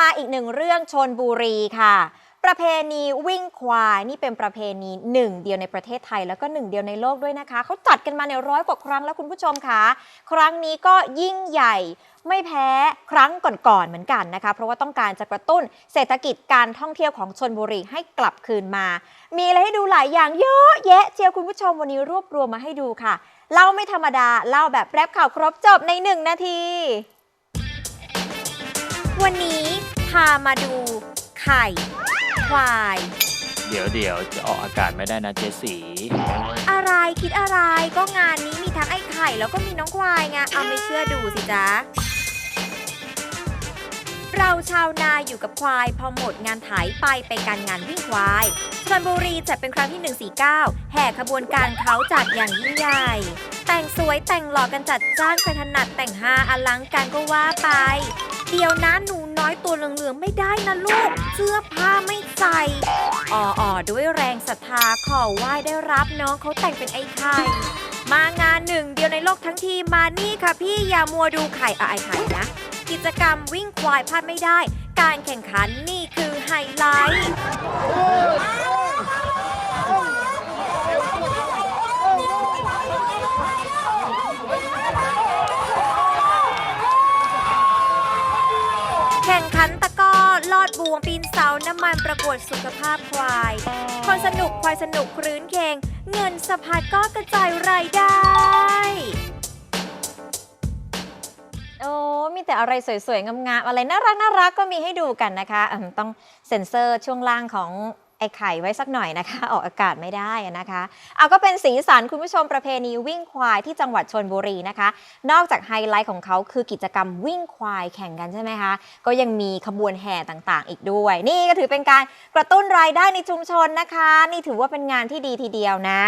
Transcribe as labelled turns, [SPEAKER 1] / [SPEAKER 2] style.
[SPEAKER 1] มาอีกหนึ่งเรื่องชนบุรีค่ะ ประเพณีวิ่งควายนี่เป็นประเพณีหนึ่งเดียวในประเทศไทยแล้วก็หนึ่งเดียวในโลกด้วยนะคะ เขาจัดกันมาในร้อยกว่าครั้งแล้วคุณผู้ชมคะครั้งนี้ก็ยิ่งใหญ่ไม่แพ้ครั้งก่อนๆเหมือนกันนะคะ เพราะว่าต้องการจะกระตุ้นเศรษฐกิจการท่องเที่ยวของชนบุรีให้กลับคืนมา มีอะไรให้ดูหลายอย่างเยอะแยะเจียวคุณผู้ชมวันนี้รวบรวมมาให้ดูค่ะเล่าไม่ธรรมดาเล่าแบบแรปข่าวครบจบในหนึ่งนาทีวันนี้ามาดูไข่ ควาย
[SPEAKER 2] เดี๋ยวเดี๋ยวจะออกอากาศไม่ได้นะเจสี
[SPEAKER 1] อะไรคิดอะไรก็งานนี้มีทั้งไอ้ไข่แล้วก็มีน้องควายไงเอาไม่เชื่อดูสิจ๊ะ เราชาวนาอยู่กับควาย พอหมดงานไถไปไปการงานวิ่งควายชลบุรีจัดเป็นครั้งที่ 149 แห่ขบวนการเขาจัดอย่างยิ่งใหญ่ แต่งสวยแต่งหล่อกันจัดจ้านใครถนัดแต่งฮาอลังการก็ว่าไป เดี๋ยวนะหนูน้อย ตัวเหลืองๆไม่ได้นะลูก เสื้อผ้าไม่ใส่อ่อๆด้วยแรงศรัทธาขอไหว้ได้รับน้องเขาแต่งเป็นไอ้ไข่มางานหนึ่งเดียวในโลกทั้งทีมานี่ค่ะพี่อย่ามัวดูไข่อะไอไข่นะ กิจกรรมวิ่งควายพลาดไม่ได้ การแข่งขันนี่คือไฮไลท์ แข่งขันตะก้อลอดบวงปีนเสาน้ำมันประกวดสุขภาพควาย คนสนุกควายสนุกครื้นเคงเงินสะพัดก็กระจายรายได้ โอ้มีแต่อะไรสวยๆงามๆอะไรน่ารักน่ารักก็มีให้ดูกันนะคะอืมต้องเซ็นเซอร์ช่วงล่างของ ไอ้ไข่ไว้สักหน่อยนะคะ ออกอากาศไม่ได้นะคะเอาก็เป็นสีสันคุณผู้ชมประเพณีวิ่งควายที่จังหวัดชนบุรีนะคะ นอกจากไฮไลท์ของเขาคือกิจกรรมวิ่งควายแข่งกันใช่ไหมคะ ก็ยังมีขบวนแห่ต่างๆ อีกด้วย นี่ก็ถือเป็นการกระตุ้นรายได้ในชุมชนนะคะ นี่ถือว่าเป็นงานที่ดีทีเดียวนะ